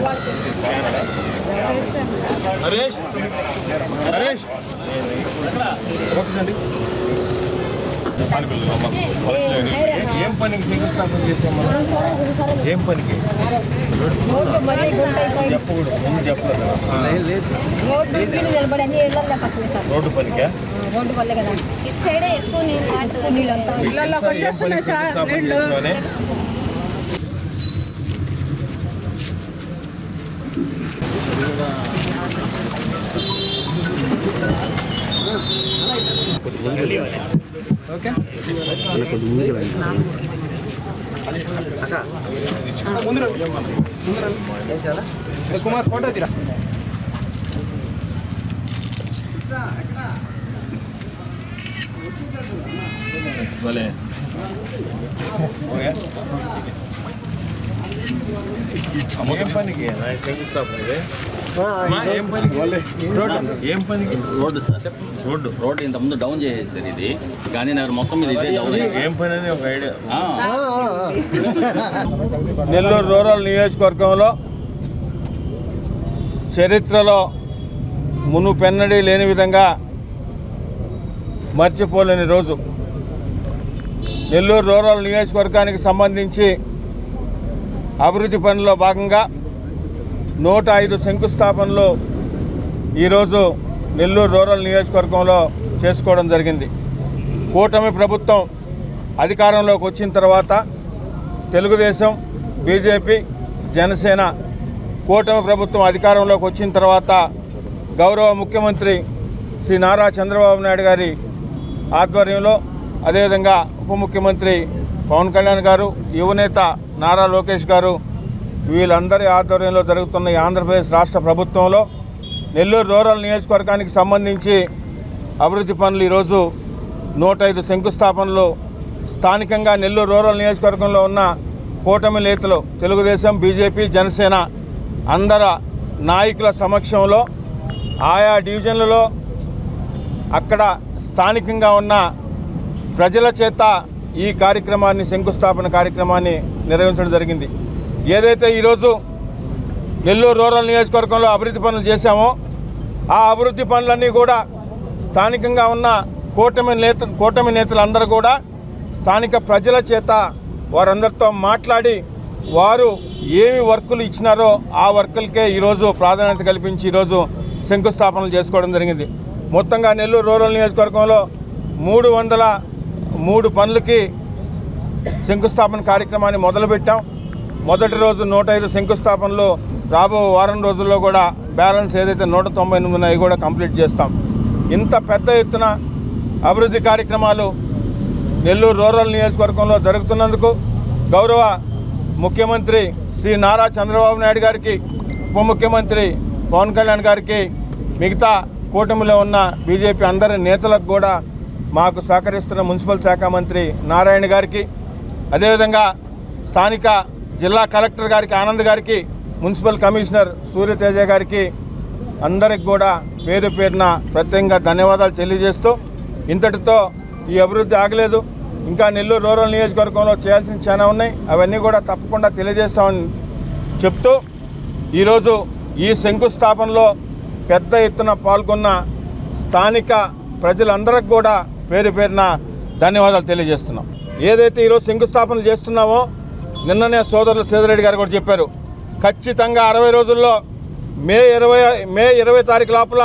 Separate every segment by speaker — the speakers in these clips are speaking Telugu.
Speaker 1: Gracias. హరీష్ ఓకేనండి. ఏ- పనికి శంకుస్థాపన చేసాము ఏం పనికి? చెప్పకూడదు ముందు చెప్పలేదు. రోడ్డు పనికా?
Speaker 2: రోడ్డు వల్లే కదా ఇటు సైడే ఎక్కువ నీళ్ళు ఆడుతుంది నీళ్ళంతా
Speaker 1: సార్, ఏం పనికి శంకుస్థాపన చేసామని
Speaker 3: కుమార్ ఫోటో తీరా
Speaker 1: భలే ఓకే. ఏం పనికి? ఇది? ఏం
Speaker 4: రోడ్డు. సార్ రోడ్డు రోడ్డు ఇంత ముందు డౌన్ చేసేసారు ఇది. కానీ నాకు మొత్తం మీద ఇదే డౌన్.
Speaker 1: ఏం పని అని ఒక ఐడియా.
Speaker 5: నెల్లూరు రూరల్ నియోజకవర్గంలో చరిత్రలో మునుపెన్నడీ లేని విధంగా మర్చిపోలేని రోజు. నెల్లూరు రూరల్ నియోజకవర్గానికి సంబంధించి అభివృద్ధి పనుల్లో భాగంగా నూట ఐదు శంకుస్థాపనలు ఈరోజు నెల్లూరు రూరల్ నియోజకవర్గంలో చేసుకోవడం జరిగింది. కూటమి ప్రభుత్వం అధికారంలోకి వచ్చిన తర్వాత తెలుగుదేశం బీజేపీ జనసేన కూటమి ప్రభుత్వం అధికారంలోకి వచ్చిన తర్వాత గౌరవ ముఖ్యమంత్రి శ్రీ నారా చంద్రబాబు నాయుడు గారి ఆధ్వర్యంలో అదేవిధంగా ఉప ముఖ్యమంత్రి పవన్ కళ్యాణ్ గారు యువనేత నారా లోకేష్ గారు వీళ్ళందరి ఆధ్వర్యంలో జరుగుతున్న ఈ ఆంధ్రప్రదేశ్ రాష్ట్ర ప్రభుత్వంలో నెల్లూరు రూరల్ నియోజకవర్గానికి సంబంధించి అభివృద్ధి పనులు ఈరోజు నూట ఐదు శంకుస్థాపనలు. స్థానికంగా నెల్లూరు రూరల్ నియోజకవర్గంలో ఉన్న కూటమి నేతలు తెలుగుదేశం బీజేపీ జనసేన అందర నాయకుల సమక్షంలో ఆయా డివిజన్లలో అక్కడ స్థానికంగా ఉన్న ప్రజల చేత ఈ కార్యక్రమాన్ని శంకుస్థాపన కార్యక్రమాన్ని నిర్వహించడం జరిగింది. ఏదైతే ఈరోజు నెల్లూరు రూరల్ నియోజకవర్గంలో అభివృద్ధి పనులు చేశామో ఆ అభివృద్ధి పనులన్నీ కూడా స్థానికంగా ఉన్న కూటమి నేత కూటమి నేతలందరూ కూడా స్థానిక ప్రజల చేత వారందరితో మాట్లాడి వారు ఏమి వర్కులు ఇచ్చినారో ఆ వర్కులకే ఈరోజు ప్రాధాన్యత కల్పించి ఈరోజు శంకుస్థాపనలు చేసుకోవడం జరిగింది. మొత్తంగా నెల్లూరు రూరల్ నియోజకవర్గంలో మూడు వందల మూడు పనులకి శంకుస్థాపన కార్యక్రమాన్ని మొదలుపెట్టాం. మొదటి రోజు నూట ఐదు శంకుస్థాపనలు రాబో వారం రోజుల్లో కూడా బ్యాలెన్స్ ఏదైతే నూట తొంభై ఎనిమిది ఉన్నాయో కూడా కంప్లీట్ చేస్తాం. ఇంత పెద్ద ఎత్తున అభివృద్ధి కార్యక్రమాలు నెల్లూరు రూరల్ నియోజకవర్గంలో జరుగుతున్నందుకు గౌరవ ముఖ్యమంత్రి శ్రీ నారా చంద్రబాబు నాయుడు గారికి ఉప ముఖ్యమంత్రి పవన్ కళ్యాణ్ గారికి మిగతా కూటమిలో ఉన్న బీజేపీ అందరి నేతలకు కూడా మాకు సహకరిస్తున్న మున్సిపల్ శాఖ మంత్రి నారాయణ గారికి అదేవిధంగా స్థానిక జిల్లా కలెక్టర్ గారికి ఆనంద్ గారికి మున్సిపల్ కమిషనర్ సూర్యతేజ గారికి అందరికి కూడా పేరు పేరున ప్రత్యేకంగా ధన్యవాదాలు తెలియజేస్తూ ఇంతటితో ఈ అభివృద్ధి ఆగలేదు. ఇంకా నెల్లూరు రూరల్ నియోజకవర్గంలో చేయాల్సిన చాలా ఉన్నాయి. అవన్నీ కూడా తప్పకుండా తెలియజేస్తామని చెప్తూ ఈరోజు ఈ శంకుస్థాపనలో పెద్ద ఎత్తున పాల్గొన్న స్థానిక ప్రజలందరికి కూడా పేరు పేరున ధన్యవాదాలు తెలియజేస్తున్నాం. ఏదైతే ఈరోజు శంకుస్థాపనలు చేస్తున్నామో నిన్ననే సోదరులు సీదరెడ్డి గారు కూడా చెప్పారు. ఖచ్చితంగా అరవై రోజుల్లో మే ఇరవై మే ఇరవై తారీఖు లోపల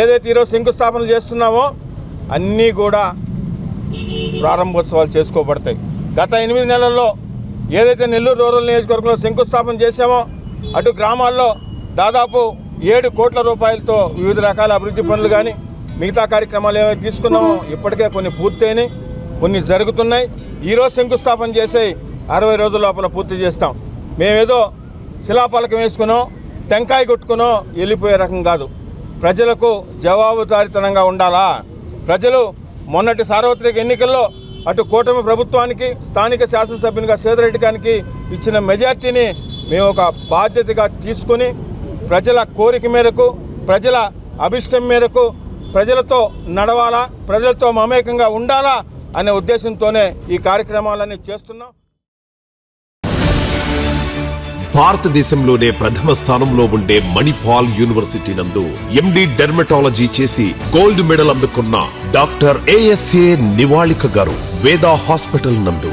Speaker 5: ఏదైతే ఈరోజు శంకుస్థాపనలు చేస్తున్నామో అన్నీ కూడా ప్రారంభోత్సవాలు చేసుకోబడతాయి. గత ఎనిమిది నెలల్లో ఏదైతే నెల్లూరు రూరల్ నియోజకవర్గంలో శంకుస్థాపన చేశామో అటు గ్రామాల్లో దాదాపు ఏడు కోట్ల రూపాయలతో వివిధ రకాల అభివృద్ధి పనులు కానీ మిగతా కార్యక్రమాలు ఏవైతే తీసుకున్నామో ఇప్పటికే కొన్ని పూర్తయినాయి కొన్ని జరుగుతున్నాయి. ఈరోజు శంకుస్థాపన చేసే అరవై రోజుల లోపల పూర్తి చేస్తాం. మేమేదో శిలాఫలకం వేసుకున్నాం టెంకాయ కొట్టుకునో వెళ్ళిపోయే రకం కాదు. ప్రజలకు జవాబుదారితనంగా ఉండాలా? ప్రజలు మొన్నటి సార్వత్రిక ఎన్నికల్లో అటు కూటమి ప్రభుత్వానికి స్థానిక శాసనసభ్యునిగా సేదరెడ్డి గారికి ఇచ్చిన మెజార్టీని మేము ఒక బాధ్యతగా తీసుకొని ప్రజల కోరిక మేరకు ప్రజల అభిష్టం మేరకు ప్రజలతో నడవాలా? ప్రజలతో మమేకంగా ఉండాలా? అనే ఉద్దేశంతోనే ఈ కార్యక్రమాలన్నీ చేస్తున్నాం.
Speaker 6: భారతదేశంలోనే ప్రథమ స్థానంలో ఉండే మణిపాల్ యూనివర్సిటీ నందు ఎండి డెర్మటాలజీ చేసి గోల్డ్ మెడల్ అందుకున్న డాక్టర్ ఏఎస్ఏ నివాళిక గారు వేదా హాస్పిటల్ నందు.